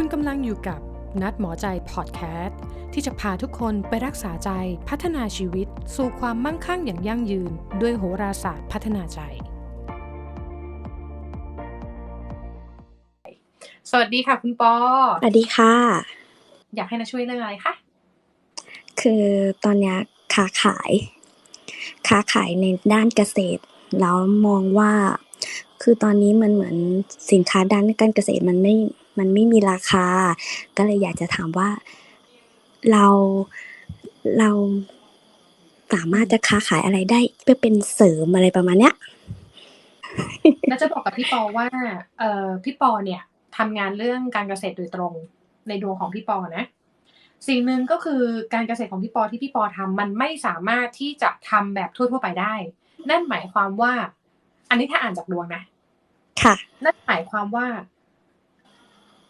คุณกำลังอยู่กับนัดหมอใจพอดแคสต์ที่จะพาทุกคนไปรักษาใจพัฒนาชีวิต สู่ความมั่งคั่งอย่างยั่งยืน ด้วยโหราศาสตร์พัฒนาใจ สวัสดีค่ะคุณปอ สวัสดีค่ะ อยากให้นาช่วยเรื่องอะไรคะ คือตอนเนี้ยค้าขาย ค้าขายในด้านเกษตร แล้วมองว่า คือตอนนี้มันเหมือนสินค้าด้านการเกษตรมันไม่ มันไม่มีราคา ก็เลยอยากจะถามว่าเราเราสามารถจะค้าขายอะไรได้เพื่อเป็นเสริมอะไรประมาณเนี้ยนาจะบอกกับพี่ปอว่าเอ่อพี่ปอเนี่ยทำงานเรื่องการเกษตรโดยตรงในดวงของพี่ปอนะ สิ่งหนึ่งก็คือการเกษตรของพี่ปอที่พี่ปอทำมันไม่สามารถที่จะทำแบบทั่วๆไปได้ นั่นหมายความว่า อันนี้ถ้าอ่านจากดวงนะ ค่ะ นั่นหมายความว่า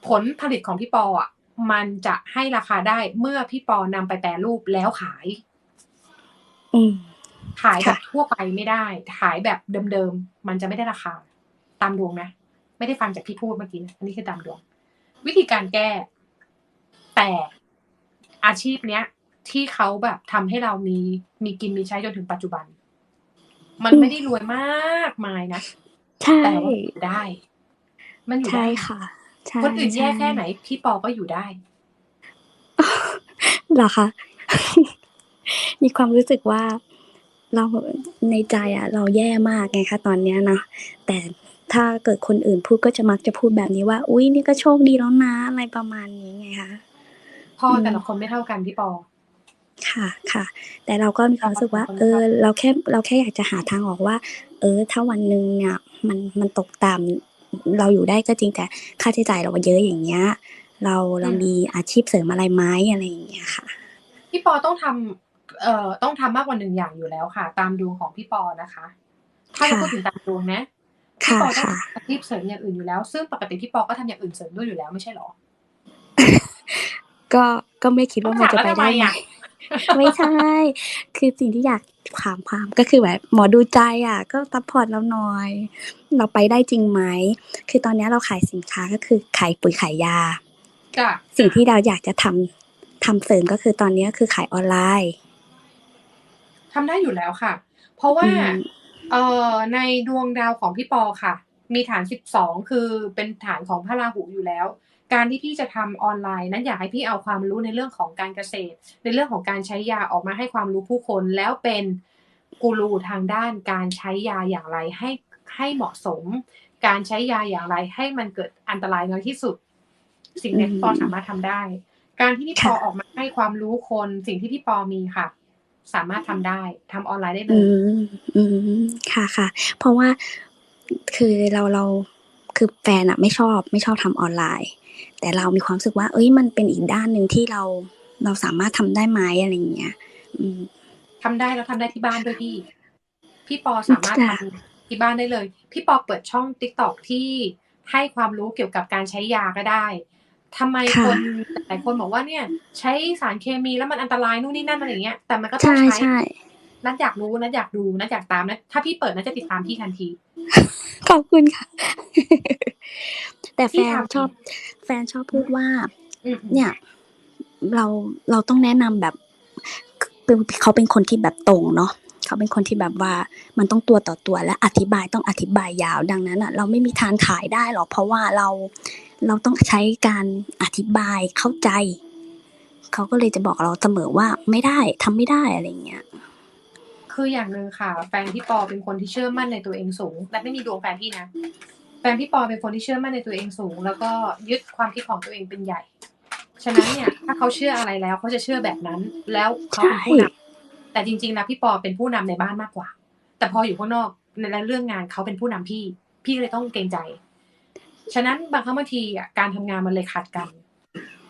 ผลผลิตของพี่ปออะมันจะให้ราคาได้เมื่อพี่ปอนำไปแปรรูปแล้วขายอืมขายแบบค่ะทั่วไปไม่ได้ ขายแบบเดิมๆ มันจะไม่ได้ราคา ตามดวงนะ ไม่ได้ฟังจากพี่พูดเมื่อกี้นะอันนี้คือตามดวง วิธีการแก้ แต่อาชีพเนี้ย ที่เขาแบบทำให้เรามีมีกินมีใช้จนถึงปัจจุบัน มันไม่ได้รวยมากมายนะใช่แต่ว่าอยู่ได้ มันอยู่ใช่ได้ค่ะ ใช่คนอื่นแย่ใช่แค่ไหน พี่ปอก็อยู่ได้เหรอคะมีความรู้สึกว่าเราในใจอะเราแย่มากไงคะตอนเนี้ยเนาะแต่ถ้าเกิดคนอื่นพูดก็จะมักจะพูดแบบนี้ว่า อุ้ยนี่ก็โชคดีแล้วนะอะไรประมาณนี้ไงคะพ่ออมแต่ละคนไม่เท่ากันพี่ปอค่ะค่ะ แต่เราก็มีความรู้สึกว่า เออ เราแค่เราแค่อยากจะหาทางออกว่า เออ ถ้าวันหนึ่งเนี่ย มันมันตกต่ำ เราอยู่ได้ก็จริงแต่ค่าใช้จ่ายเราเยอะอย่างเงี้ย เราเราอืมมีอาชีพเสริมอะไรไหมอะไรอย่างเงี้ยค่ะ พี่ปอต้องทำเอ่อต้องทำมากกว่าหนึ่งอย่างอยู่แล้วค่ะ ตามดวงของพี่ปอนะคะ ถ้าเราค่ะพูดถึงตามดวงนะพี่ค่ะปอต้องค่ะทำอาชีพเสริมอย่างอื่นอยู่แล้ว ซึ่งปกติพี่ปอก็ทำอย่างอื่นเสริมด้วยอยู่แล้วไม่ใช่หรอ ก็ก็ไม่คิดว่ามันจะไปได้ต้องถามแล้วทำไมไงอะ ไม่ใช่ คือสิ่งที่อยากถามความก็คือแบบหมอดูใจอะ ก็ซัพพอร์ตเราหน่อย เราไปได้จริงไหม คือตอนนี้เราขายสินค้าก็คือขายปุ๋ยขายยา จ้ะสิ่งที่เราอยากจะทำทำเสริมก็คือตอนนี้ก็คือขายออนไลน์ ทำได้อยู่แล้วค่ะ เพราะว่าอืม เอ่อในดวงดาวของพี่ปอค่ะ มีฐานสิบสองคือเป็นฐานของพระราหูอยู่แล้ว การที่พี่จะทำออนไลน์นั้นอยากให้พี่เอาความรู้ในเรื่องของการเกษตร ในเรื่องของการใช้ยาออกมาให้ความรู้ผู้คนแล้วเป็นกูรูทางด้านการใช้ยาอย่างไรให้ให้เหมาะสม การใช้ยาอย่างไรให้มันเกิดอันตรายน้อยที่สุด สิ่งนี้พี่ปอสามารถทำได้ การที่พี่ปอออกมาให้ความรู้คนสิ่งที่พี่ปอมีค่ะสามารถทำได้ทำออนไลน์ได้เลอืยมอืมค่ะค่ะ เพราะว่าคือเราเราคือแฟนอะไม่ชอบไม่ชอบทำออนไลน์ แต่เรามีความรู้สึกว่า เอ้ยมันเป็นอีกด้านหนึ่งที่เราเราสามารถทำได้ไหมอะไรอย่างเงี้ยอืมทำได้แล้วทำได้ที่บ้านด้วยพี่ พี่ปอสามารถจ้ะทำที่บ้านได้เลย พี่ปอเปิดช่องติ๊กตอกที่ให้ความรู้เกี่ยวกับการใช้ยาก็ได้ทำไมค่ะคนหลายคนบอกว่าเนี่ย ใช้สารเคมีแล้วมันอันตรายนู่นนี่นั่นอะไรอย่างเงี้ย แต่มันก็ต้องใช่ใช้ใช่นัดอยากรู้นัดอยากดูนัดอยากตามนะถ้าพี่เปิดนัดจะติดตามพี่ทันที ขอบคุณค่ะ แต่แฟพี่นทำชอบ แฟนชอบพูดว่าอืมเนี่ย เราเราต้องแนะนำแบบเป็นเขาเป็นคนที่แบบตรงเนาะเขาเป็นคนที่แบบว่ามันต้องตัวต่อตัวและอธิบายต้องอธิบายยาวดังนั้นอะ เราไม่มีทางขายได้หรอกเพราะว่าเราเราต้องใช้การอธิบายเข้าใจ เขาก็เลยจะบอกเราเสมอว่าไม่ได้ทำไม่ได้อะไรเงี้ยคืออย่างหนึ่งค่ะ แฟนพี่ปอเป็นคนที่เชื่อมั่นในตัวเองสูงและไม่มีดวงแฟนพี่นะแฟ นพี่ปอเป็นคนที่เชื่อมั่นในตัวเองสูง แล้วก็ยึดความคิดของตัวเองเป็นใหญ่ ฉะนั้นเนี่ย ถ้าเขาเชื่ออะไรแล้วเขาจะเชื่อแบบนั้น แล้วเขาเป็นผู้นำแต่จริงๆนะพี่ปอเป็นผู้นำในบ้านมากกว่า แต่พออยู่ข้างนอกในเรื่องงานเขาเป็นผู้นำพี่ พี่ก็เลยต้องเกรงใจ ฉะนั้นบางครั้งบางทีอะการทำงานมันเลยขัดกัน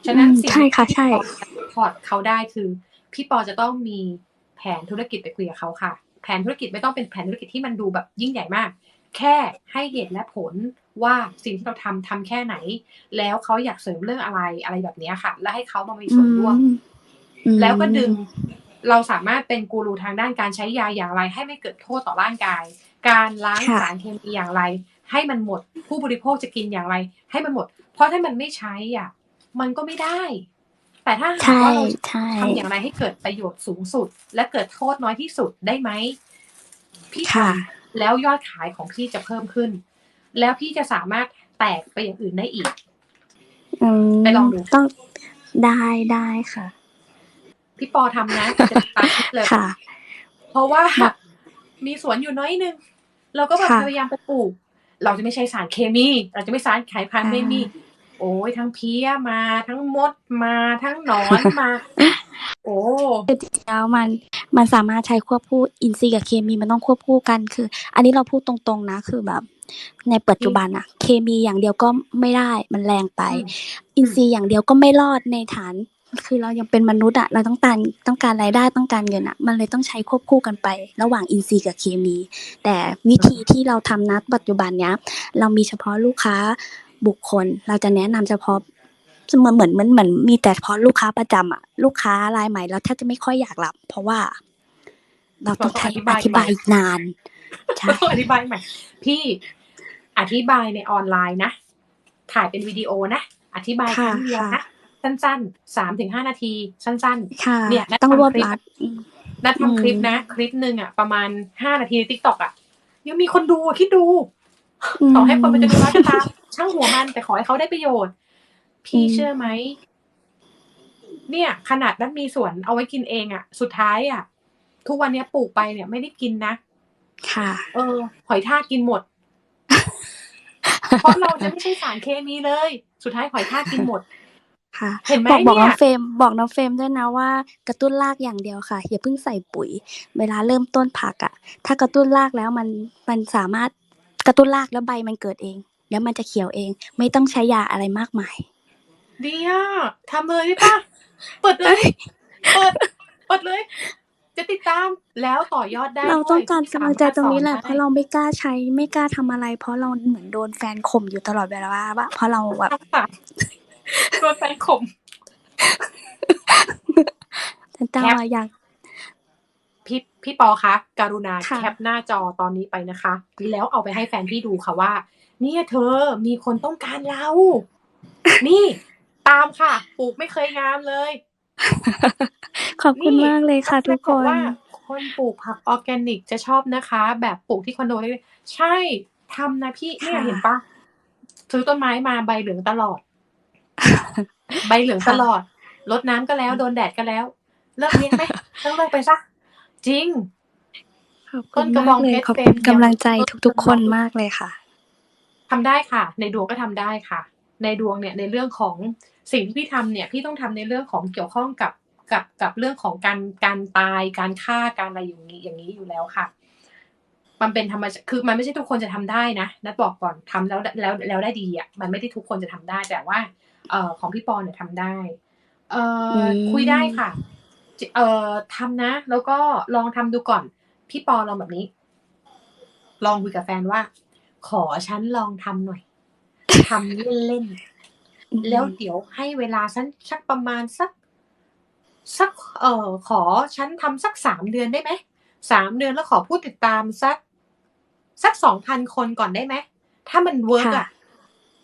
ฉะนั้นอืมสิ่งใช่ค่ะที่ใช่พี่ปอจะพอร์ตเขาได้คือ พี่ปอจะต้องมีแผนธุรกิจไปคุยกับเขาค่ะ แผนธุรกิจไม่ต้องเป็นแผนธุรกิจที่มันดูแบบยิ่งใหญ่มาก แค่ให้เหตุและผลว่าสิ่งที่เราทำทำแค่ไหน แล้วเขาอยากเสริมเรื่องอะไรอะไรแบบเนี้ยค่ะ และให้เขามามีส่วนร่วมอืมแล้วก็ดึงเราสามารถเป็นกูรูทางด้านการใช้ยาอย่างไร ให้ไม่เกิดโทษต่อร่างกาย การล้างค่ะสารเคมีอย่างไร ให้มันหมดผู้บริโภคจะกินอย่างไร ให้มันหมด เพราะถ้ามันไม่ใช้อะมันก็ไม่ได้ แต่ถ้าหากใช่ว่าเราใช่ทำอย่างไรให้เกิดประโยชน์สูงสุด และเกิดโทษน้อยที่สุดได้ไหมพี่ทค่ะำ แล้วยอดขายของพี่จะเพิ่มขึ้น แล้วพี่จะสามารถแตกไปอย่างอื่นได้อีกอืมไปลองดูต้องได้ได้ค่ะ พี่ปอทำนะจะติดตามคลิปเลยค่ะ เพราะว่าแบบมีสวนอยู่น้อยนึง เราก็แบบค่ะพยายามไปปลูก เราจะไม่ใช้สารเคมี เราจะไม่สารขายพันธุ์อ่าไม่มีโอ้ยทั้งเพี้ยมาทั้งมดมาทั้งหนอนมา โอ้คือจริงๆแล้วมันมันสามารถใช้ควบคู่อินทรีย์กับเคมีมันต้องควบคู่กันคือ อันนี้เราพูดตรงๆนะคือแบบ ในปัจจุบันอะเคมีอย่างเดียวก็ไม่ได้มันแรงไปอืมอินทรีย์อย่างเดียวก็ไม่รอดในฐาน คือเรายังเป็นมนุษย์อะเราต้องการต้องการรายได้ต้องการเงินอะมันเลยต้องใช้ควบคู่กันไป ระหว่างอินทรีย์กับเคมี แต่วิธีที่เราทำนัปัจจุบันเนี้ย เรามีเฉพาะลูกค้าบุคคล เราจะแนะนำเฉพาะ เหมือนเหมือนเหมือนเหมือนมีแต่เฉพาะลูกค้าประจำอะลูกค้ารายใหม่เราแทบจะไม่ค่อยอยากรับ เพราะว่า เราต้องใช้อธิบายอีกนานใช่ต้องอธิบายใหม่ พี่อธิบายในออนไลน์นะ ถ่ายเป็นวิดีโอนะ อธิบายคค่ะรั้งเดียวค่ะนะ สั้นๆสามถึงห้านาที สั้นค่ะเนี่ยนัดต้องรวบทำคลิปรัดอืมๆนัดทำคลิปนะ คลิปหนึ่งอะ ประมาณห้านาทีในทิกตอกอะ ยังมีคนดูอะคิดดู ต่อให้คนมันจะดูร้ายก็ตามช่างหัวมันแต่ขอให้เขาได้ประโยชน์ พี่อืมเชื่อไหม เนี่ย ขนาดนั้นมีสวนเอาไว้กินเองอะ สุดท้ายอะ ทุกวันเนี้ยปลูกไปเนี่ยไม่ได้กินนะ ค่ะ เออ หอยทากกินหมด เพราะเราจะไม่ใช่สารเคมีเลย สุดท้ายหอยทากกินหมดค่ะเห็นไหมบอกบอกเนี่น้อยงเฟรมบอกน้องเฟรมด้วยนะว่า กระตุ้นรากอย่างเดียวค่ะ อย่าเพิ่งใส่ปุ๋ย เวลาเริ่มต้นผักอะถ้ากระตุ้นรากแล้วมันมันสามารถกระตุ้นรากแล้วใบมันเกิดเอง แล้วมันจะเขียวเอง ไม่ต้องใช้ยาอะไรมากมาย ดีอะทำเลยได้ปะเปิดเลย เปิด เปิดเลย จะติดตามแล้วต่อยอดได้เราด้วยต้องการกำลังใจตรงนี้แหละสมเพถสอนราะเราไม่กล้าใช้ไม่กล้าทำอะไร เพราะเราเหมือนโดนแฟนข่มอยู่ตลอดเวลาว่าเพราะเราแบบได้ค่ะโดนแฟนข่มแต่แคปว่าอยากพี่พี่ปอคะการุณาค่ะแคปหน้าจอตอนนี้ไปนะคะ แล้วเอาไปให้แฟนพี่ดูค่ะว่า เนี่ยเธอมีคนต้องการเรา นี่ ตามค่ะ ปลูกไม่เคยงามเลย ขอบคุณมากเลยค่ะทุกคบอกนว่าคนปลูกผักออร์แกนิกจะชอบนะคะ แบบปลูกที่คอนโดเลยใช่ทำนะพี่เนี่ยค่ะเห็นปะซื้อต้นไม้มาใบเหลืองตลอด ใบเหลืองตลอดรดน้ำก็แล้วโดนแดดก็แล้ว เลิกเลี้ยงไหมต้องเลิกไปซะจริงขอบต้คุณนกระบมาอกกเลยเพชรขอบเป็คุนณกำลังใจอย่างทุกๆคนต้นกระบอกมากเลยค่ะทำได้ค่ะ ในดวงก็ทำได้ค่ะ ในดวงเนี่ยในเรื่องของ สิ่งที่พี่ทำเนี่ยพี่ต้องทำในเรื่องของเกี่ยวข้องกับกับกับเรื่องของการการตายการฆ่าการอะไรอย่างนี้อย่างนี้อยู่แล้วค่ะ มันเป็นธรรมชาติคือมันไม่ใช่ทุกคนจะทำได้นะนัดบอกก่อนทำแล้วแล้วแล้วได้ดีอะมันไม่ได้ทุกคนจะทำได้ แต่ว่าเอ่อของพี่ปอเนี่ยทำได้เอ่ออมคุยได้ค่ะจิเอ่อทำนะ แล้วก็ลองทำดูก่อน พี่ปอลองแบบนี้ ลองคุยกับแฟนว่า ขอฉันลองทำหน่อยทำเล่นๆ แล้วเดี๋ยวให้เวลาฉันสักประมาณสัก สัก เอ่อ ขอฉันทำสักสามเดือนได้ไหมสามเดือนแล้วขอผู้ติดตามสัก สักสองพันคนก่อนได้ไหมถ้ามันเวิร์กค่ะอะ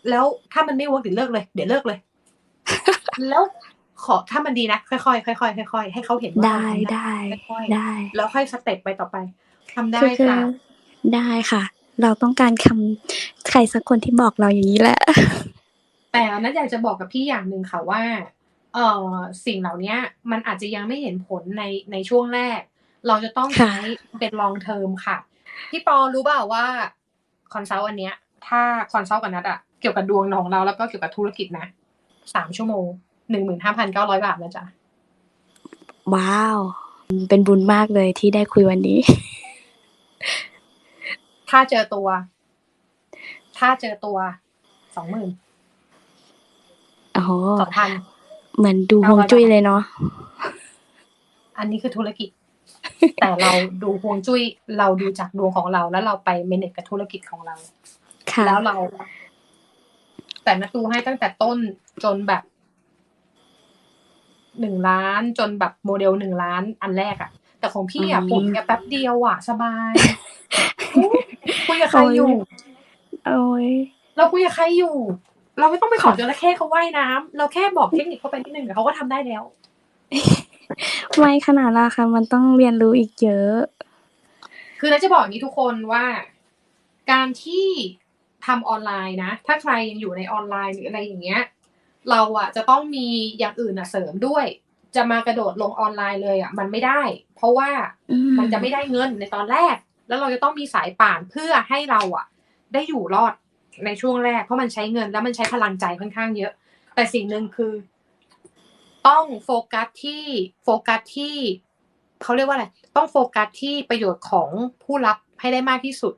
แล้วถ้ามันไม่เวิร์กเดี๋ยวเลิกเลย เดี๋ยวเลิกเลย แล้วขอถ้ามันดีนะค่อยๆค่อยๆค่อยๆให้เขาเห็นว่าได้เราทำได้ค่อยๆได้แล้วค่อยสเต็ปไปต่อไปทำได้คือคือค่ะได้ค่ะ เราต้องการคำใครสักคนที่บอกเราอย่างนี้แหละ แต่นัทอยากจะบอกกับพี่อย่างหนึ่งค่ะว่าเอ่อสิ่งเหล่านี้มันอาจจะยังไม่เห็นผลในในช่วงแรก เราจะต้องค่ะใช้เป็น long term ค่ะ พี่ปอรู้เปล่าว่าคอนซัลท์อันเนี้ย ถ้าคอนซัลท์กับนัดอะเกี่ยวกับดวงของเราแล้วก็เกี่ยวกับธุรกิจนะสามชั่วโมงหนึ่งหมื่นห้าพันเก้าร้อยบาทนะจ๊ะว้าว เป็นบุญมากเลยที่ได้คุยวันนี้ ถ้าเจอตัว ถ้าเจอตัวสองหมื่น โอ้โหสองพัน เหมือนดูฮวงจุ้ยเลยเนาะอันนี้คือธุรกิจ แต่เราดูฮวงจุ้ย เราดูจากดวงของเรา แล้วเราไปเมเนจกับธุรกิจของเรา ค่ะแล้วเรา แต่นัดดูให้ตั้งแต่ต้นจนแบบหนึ่งล้านจนแบบโมเดลหนึ่งล้านอันแรกอะแต่ของพี่อะอืมปุ่นแค่แป๊บเดียวอะสบายคุยกับใครอยู่โอ้ยเราคุยกับใครอยู่ เราไม่ต้องไปสอนจระเข้เขาว่ายน้ำเราแค่บอกเทคนิคเขาไปนิดนึงเดี๋ยวเขาก็ทำได้แล้ว ไม่ขนาดนั้นค่ะ มันต้องเรียนรู้อีกเยอะ คือเราจะบอกอย่างนี้ทุกคนว่า การที่ทำออนไลน์นะ ถ้าใครยังอยู่ในออนไลน์หรืออะไรอย่างเงี้ย เราอะจะต้องมีอย่างอื่นอะเสริมด้วย จะมากระโดดลงออนไลน์เลยอะมันไม่ได้ เพราะว่าอืมมันจะไม่ได้เงินในตอนแรก แล้วเราจะต้องมีสายป่านเพื่อให้เราอะได้อยู่รอด ในช่วงแรกเพราะมันใช้เงินแล้วมันใช้พลังใจค่อนข้างเยอะ แต่สิ่งหนึ่งคือ ต้องโฟกัสที่โฟกัสที่เขาเรียกว่าอะไรต้องโฟกัสที่ประโยชน์ของผู้รับให้ได้มากที่สุด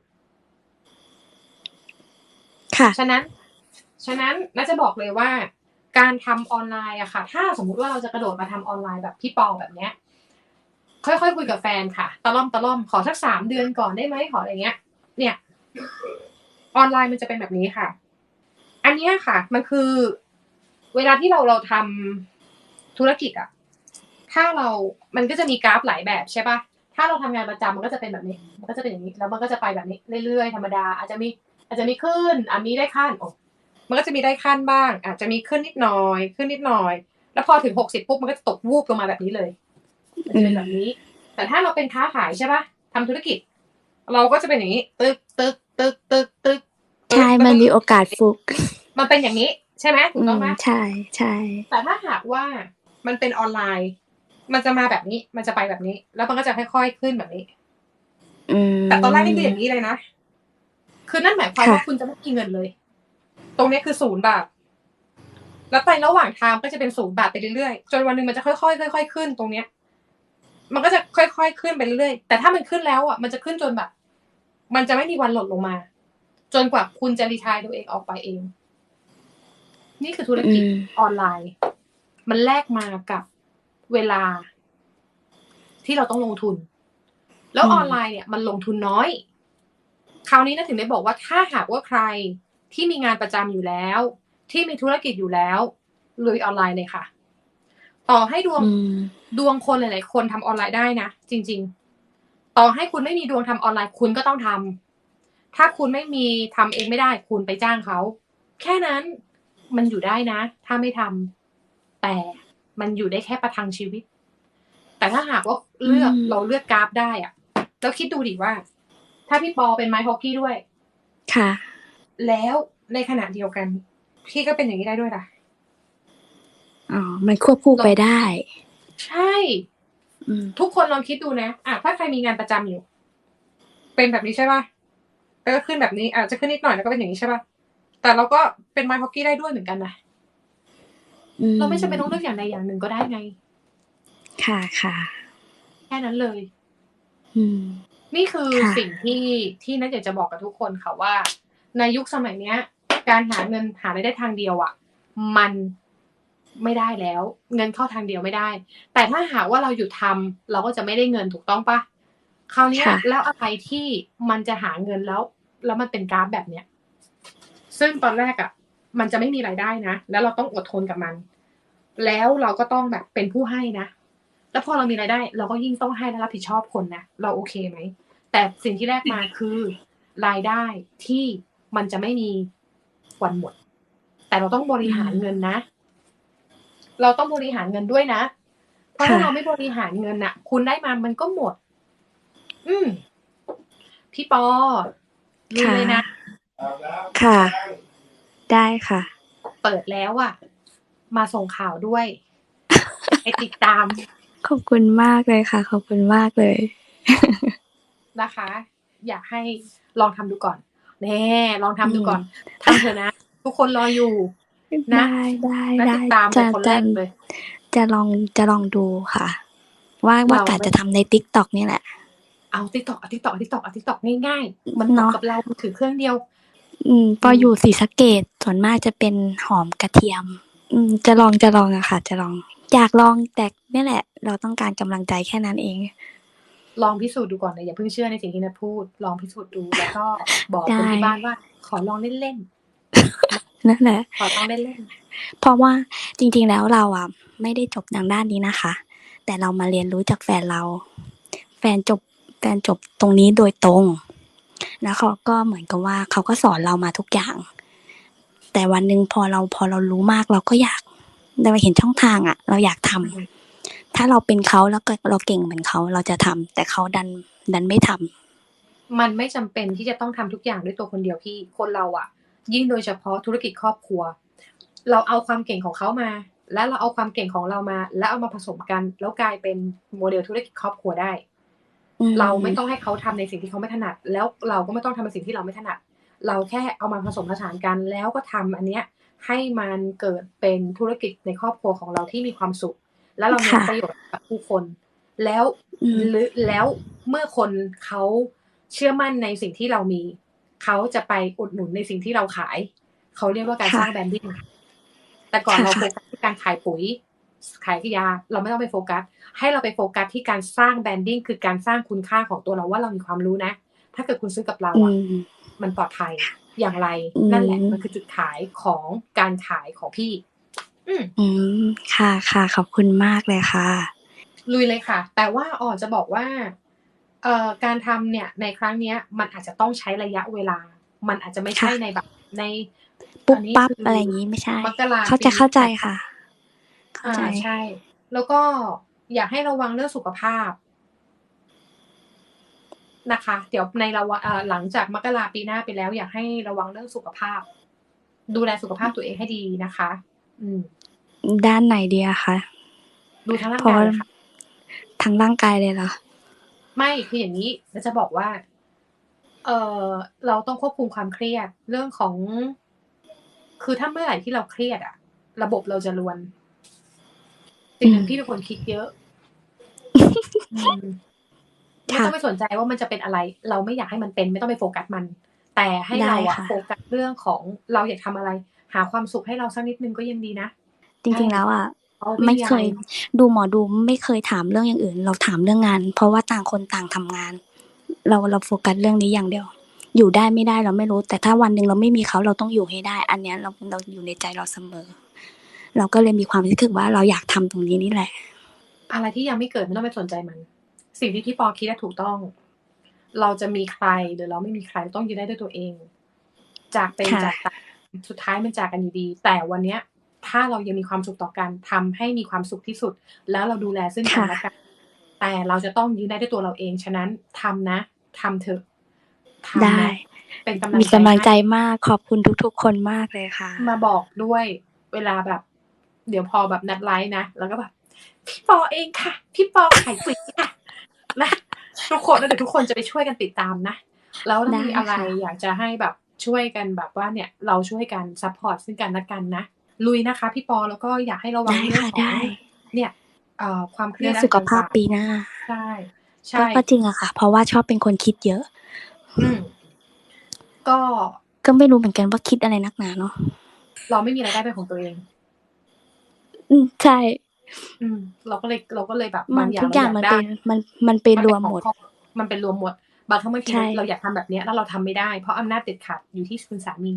ค่ะ ฉะนั้น ฉะนั้นน่าจะบอกเลยว่า การทำออนไลน์อะค่ะ ถ้าสมมุติว่าเราจะกระโดดมาทำออนไลน์แบบพี่ปอแบบเนี้ย ค่อยๆคุยกับแฟนค่ะ ตะล่อมตะล่อมขอสักสามเดือนก่อนได้ไหมขออะไรเงี้ย เนี่ย ออนไลน์มันจะเป็นแบบนี้ค่ะ อันนี้ค่ะ มันคือเวลาที่เราเราทำธุรกิจอะถ้าเรามันก็จะมีกราฟหลายแบบใช่ปะถ้าเราทำงานประจำมันก็จะเป็นแบบนี้ มันก็จะเป็นอย่างนี้ แล้วมันก็จะไปแบบนี้เรื่อยๆ ธรรมดา อาจจะมี อาจจะมีขึ้นอะมีได้ขั้นโอ้มันก็จะมีได้ขั้นบ้าง อาจจะมีขึ้นนิดหน่อย ขึ้นนิดหน่อย แล้วพอถึงหกสิบปุ๊บมันก็จะตกวูบลงมาแบบนี้เลยมันจะเป็นแบบนี้ แต่ถ้าเราเป็นค้าขายใช่ปะทำธุรกิจ เราก็จะเป็นอย่างนี้ ตึกตึกตึกตึกตึก ใช่มันมีโอกาสฟุกมันเป็นอย่างนี้ ใช่ไหมถูอืกต้องมไหมใช่ใช่แต่ถ้าหากว่ามันเป็นออนไลน์ มันจะมาแบบนี้ มันจะไปแบบนี้ แล้วมันก็จะค่อยๆขึ้นแบบนี้อืมแต่ตอนแรกนี่คืออย่างนี้เลยนะคือนั่นหมายความค่ะว่าคุณจะไม่มีเงินเลย ตรงนี้คือศูนย์บาท แล้วไประหว่างทางก็จะเป็นศูนย์บาทไปเรื่อยๆ จนวันหนึ่งมันจะค่อยๆค่อยๆขึ้นตรงเนี้ย มันก็จะค่อยๆขึ้นไปเรื่อยๆ แต่ถ้ามันขึ้นแล้วอะ มันจะขึ้นจนแบบ มันจะไม่มีวันหล่นลงมา จนกว่าคุณจะรีทายตัวเองออกไปเอง นี่คือธุรกิจอืมออนไลน์ มันแลกมากับเวลา ที่เราต้องลงทุน แล้วอืมออนไลน์เนี่ย มันลงทุนน้อย คราวนี้นะถึงได้บอกว่าถ้าหากว่าใครที่มีงานประจำอยู่แล้ว ที่มีธุรกิจอยู่แล้วลุยออนไลน์เลยค่ะ ต่อให้ดวงอืมดวงคนหลาย ๆ คนทำออนไลน์ได้นะจริง ๆ ต่อให้คุณไม่มีดวงทำออนไลน์คุณก็ต้องทำ ถ้าคุณไม่มีทำเองไม่ได้ คุณไปจ้างเขา แค่นั้นมันอยู่ได้นะ ถ้าไม่ทำแต่มันอยู่ได้แค่ประทังชีวิต แต่ถ้าหากว่าเลือกอืมเราเลือกกราฟได้อะแล้วคิดดูดิว่า ถ้าพี่ปอเป็นไม้ฮอกกี้ด้วย ค่ะ แล้วในขณะเดียวกัน พี่ก็เป็นอย่างนี้ได้ด้วยล่ะอ๋อ มันควบคู่ไปได้ ใช่อืมทุกคนลองคิดดูนะอะถ้าใครมีงานประจำอยู่ เป็นแบบนี้ใช่ป่ะ แล้วก็ขึ้นแบบนี้อาจจะขึ้นนิดหน่อยแล้วก็เป็นอย่างนี้ใช่ป่ะแต่เราก็เป็นไมค์ฮอกกี้ได้ด้วยเหมือนกันนะอืเราไม่จำเป็นต้องเลือกอย่างใดอย่างหนึ่งก็ได้ไง ค่ะค่ะแค่นั้นเลย อืม นี่คือค่ะสิ่งที่ที่นัทอยากจะบอกกับทุกคนค่ะว่า ในยุคสมัยเนี้ย การหาเงินหารายได้ทางเดียวอะ่ะ มันไม่ได้แล้ว เงินเข้าทางเดียวไม่ได้ แต่ถ้าหากว่าเราหยุดทำเราก็จะไม่ได้เงินถูกต้องปะคราวเนี้ยค่ะแล้วอะไรที่มันจะหาเงินแล้ว แล้วมันเป็นกราฟแบบเนี้ย ซึ่งตอนแรกอะ่ะ มันจะไม่มีรายได้นะ แล้วเราต้องอดทนกับมัน แล้วเราก็ต้องแบบเป็นผู้ให้นะ แล้วพอเรามีรายได้ เราก็ยิ่งต้องให้และรับผิดชอบคนนะ เราโอเคไหม แต่สิ่งที่แรกมาคือรายได้ที่มันจะไม่มีวันหมด แต่เราต้องบริหารเงินนะ เราต้องบริหารเงินด้วยนะ เพราะถ้าค่ะเราไม่บริหารเงินน่ะคุณได้มามันก็หมด อืมพี่ปอ รู้เลยนะ ค่ะ ได้ค่ะ เปิดแล้วอะมาส่งข่าวด้วยไอติดตามขอบคุณมากเลยค่ะ ขอบคุณมากเลย นะคะ อยากให้ลองทำดูก่อน แน่ ลองทำดูก่อนทำเถอะนะ ทุกคนรออยู่ นะ ได้ได้และได้ติดตามเป็จะนคนแรจะกเลย จะลองจะลองดูค่ะ ว่าว่าเรากะจะทำในติ๊กต็อกนี่แหละ เอาติ๊กตอกเอาติ๊กตอกติ๊กตอกเอาติ๊กตอกง่ายๆมันเหมาะเนาะกับเรามือถือเครื่องเดียว อืมพออยู่ศรีสะเกดส่วนมากจะเป็นหอมกระเทียม อืม จะลองจะลองอะค่ะ จะลอง อยากลองแต่นี่แหละ เราต้องการกำลังใจแค่นั้นเอง ลองพิสูจน์ดูก่อนเลยอย่าเพิ่งเชื่อในสิ่งที่นัทพูด ลองพิสูจน์ดูแล้วก็บอกได้คนที่บ้านว่า ขอลองเล่นนั่นแหละๆขอลองเล่นเพราะว่าจริง ๆแล้วเราอะ ไม่ได้จบทางด้านนี้นะคะ แต่เรามาเรียนรู้จากแฟนเรา แฟนจบ แฟนจบตรงนี้โดยตรง แล้วเขาก็เหมือนกับว่าเขาก็สอนเรามาทุกอย่าง แต่วันหนึ่งพอเราพอเรารู้มากเราก็อยากเราเห็นช่องทางอะ่ะ เราอยากทำถ้าเราเป็นเขาแล้วก็เราเก่งเหมือนเขาเราจะทำแต่เขาดันดันไม่ทำมันไม่จำเป็นที่จะต้องทำทุกอย่างด้วยตัวคนเดียวพี่คนเราอะยิ่งโดยเฉพาะธุรกิจครอบครัว เราเอาความเก่งของเขามาและเราเอาความเก่งของเรามา แล้วเอามาผสมกัน แล้วกลายเป็นโมเดลธุรกิจครอบครัวได้ เราไม่ต้องให้เขาทำในสิ่งที่เขาไม่ถนัด แล้วเราก็ไม่ต้องทำในสิ่งที่เราไม่ถนัด เราแค่เอามาผสมผสานกันแล้วก็ทำอันเนี้ยให้มันเกิดเป็นธุรกิจในครอบครัวของเราที่มีความสุข แล้วเรามีประโยชน์กับผู้คน แล้วอืมหรือแล้วเมื่อคนเขาเชื่อมั่นในสิ่งที่เรามี เขาจะไปอุดหนุนในสิ่งที่เราขาย เขาเรียกว่าการสร้างแบรนดิ้งแต่ก่อนเราโฟกัสที่การขายปุ๋ย ขายยา เราไม่ต้องไปโฟกัส ให้เราไปโฟกัสที่การสร้างแบรนดิ้งคือการสร้างคุณค่าของตัวเราว่าเรามีความรู้นะ ถ้าเกิดคุณซื้อกับเราอือะมมันปลอดภัยอย่างไรอืมนั่นแหละมันคือจุดขายของการขายของพี่อืมอืมค่ะค่ะขอบคุณมากเลยค่ะ ลุยเลยค่ะ แต่ว่าอ๋อจะบอกว่าเอ่อการทำเนี่ยในครั้งเนี้ย มันอาจจะต้องใช้ระยะเวลา มันอาจจะไม่ใช่ค่ะในแบบในปุ๊บอันนี้ปั๊บคือออะไรอย่างนี้ไม่ใช่มกราเขาจะปีเข้าใจค่ะเข้าอ่าใจใช่ แล้วก็ อยากให้ระวังเรื่องสุขภาพนะคะ เดี๋ยวในระวะเอ่อหลังจากมกราปีหน้าไปแล้ว อยากให้ระวังเรื่องสุขภาพ ดูแลสุขภาพตัวเองให้ดีนะคะ อืม ด้านไหนดีอะคะดูทั้งร่างเพราะกายเลยค่ะทั้งร่างกายเลยเหรอไม่คืออย่างนี้เราจะบอกว่า เออเราต้องควบคุมความเครียดเรื่องของ คือถ้าเมื่อไหร่ที่เราเครียดอะระบบเราจะรวน สิ่งหนึ่งอืมพี่เป็นคนคิดเยอะอืมไม่ค่ะต้องไปสนใจว่ามันจะเป็นอะไร เราไม่อยากให้มันเป็นไม่ต้องไปโฟกัสมัน แต่ให้ได้เราอะค่ะโฟกัสเรื่องของเราอยากทำอะไร หาความสุขให้เราสักนิดนึงก็ยังดีนะ จริงๆแล้วอะเอาไม่อะเครยดูหมอดูไม่เคยถามเรื่องอย่างอื่น เราถามเรื่องงาน เพราะว่าต่างคนต่างทำงาน เราเราโฟกัสเรื่องนี้อย่างเดียว อยู่ได้ไม่ได้เราไม่รู้ แต่ถ้าวันหนึ่งเราไม่มีเขาเราต้องอยู่ให้ได้ อันเนี้ยเราเราอยู่ในใจเราเสมอ เราก็เลยมีความรู้สึกว่าเราอยากทำตรงนี้นี่แหละ อะไรที่ยังไม่เกิดไม่ต้องไปสนใจมัน สิ่งที่พี่ปอคิดอะถูกต้อง เราจะมีใครหรือเราไม่มีใครต้องยืนได้ด้วยตัวเอง จากเป็นค่ะจากตายสุดท้ายมันจากกันอยู่ดี แต่วันเนี้ย ถ้าเรายังมีความสุขต่อกันทำให้มีความสุขที่สุด แล้วเราดูแลซึ่งกันและกันแต่เราจะต้องยืนได้ด้วยตัวเราเองฉะนั้นทำนะทำเถอะทำได้นะเป็นกำลังมีกำลังใจให้มากขอบคุณทุกๆคนมากเลยค่ะ มาบอกด้วยเวลาแบบ เดี๋ยวพอแบบนัดไลฟ์นะ แล้วก็แบบ พี่ปอเองค่ะ พี่ปอขายปุ๋ยค่ะนะทุกคนแล้วเดี๋ยวทุกคนจะไปช่วยกันติดตามนะ แล้วถ้ามีได้อะไรค่ะอยากจะให้แบบช่วยกันแบบว่าเนี่ย เราช่วยกันซัพพอร์ตซึ่งกันและกันนะ ลุยนะคะ พี่ปอแล้วก็อยากให้ระวังได้เรื่องค่ะของได้เนี่ยเอ่อความเครีเรื่ยอดงสุขภาพต่งๆปีหน้า ใช่ก็ใช่ก็จริงอะค่ะ เพราะว่าชอบเป็นคนคิดเยอะ อืมก็ก็ไม่รู้เหมือนกันว่าคิดอะไรนักหนาเนาะเราไม่มีรายได้เป็นของตัวเอง อืมใช่ อืม เราก็เลยเราก็เลยแบบมับานงอย่างทุกอย่างเรมันได้ เป็นมันมันเป็นรวมหมดนเป็นของครอบมันเป็นรวมหมด บางครั้งบางทีใช่ เราอยากทำแบบเนี้ยแล้วเราทำไม่ได้ เพราะอำนาจเด็ดขาดอยู่ที่คุณสามี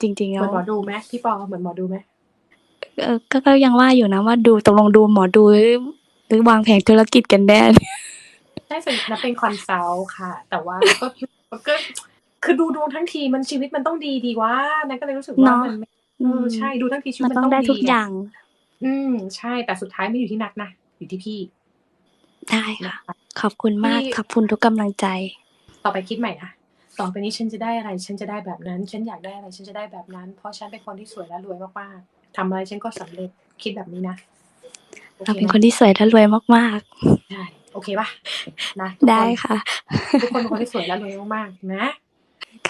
จริง ๆเหแล้มือนวหมอดูไหมพี่ปอเหมือนหมอดูไหมเออก็ก็ยังว่าอยู่นะว่าดูตกลงดูหมอดูหรือหรือวางแผนธุรกิจกันแน่ ใช่ส่วนนับเป็นคอนซัลท์ค่ะ แต่ว่าก็ก็คือดูดวงทั้งทีมันชีวิตมันต้องดีดีว่านั่นก็เลยรู้สึกว่าเนาะ มันไม่เออใช่ดูทั้งทีชีวิมัตนมันต้องได้ดีทุกอย่าง อืม ใช่แต่สุดท้ายไม่อยู่ที่นักนะ อยู่ที่พี่ ได้นะค่ะคะขอบคุณมากที่ขอบคุณทุกกำลังใจ ต่อไปคิดใหม่นะต่อไปนี้ฉันจะได้อะไร ฉันจะได้แบบนั้น ฉันอยากได้อะไร ฉันจะได้แบบนั้น เพราะฉันเป็นคนที่สวยและรวยมากๆทำอะไรฉันก็สำเร็จคิดแบบนี้นะโอเราเคเป็นไหมคนที่สวยและรวยมากใช่โอเคป่ะนะๆได้ค่ะทุกคนทุกคนเป็นคนที่สวยและรวยมากๆนะ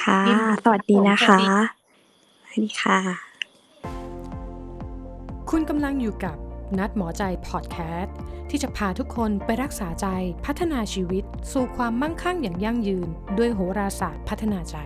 ค่ะยินดีสวัสดีนะสวัคะสดีสวัสดีค่ะ คุณกำลังอยู่กับนัดหมอใจพอดแคสต์ที่จะพาทุกคนไปรักษาใจพัฒนาชีวิต สู่ความมั่งคั่งอย่างยั่งยืน ด้วยโหราศาสตร์พัฒนาใจ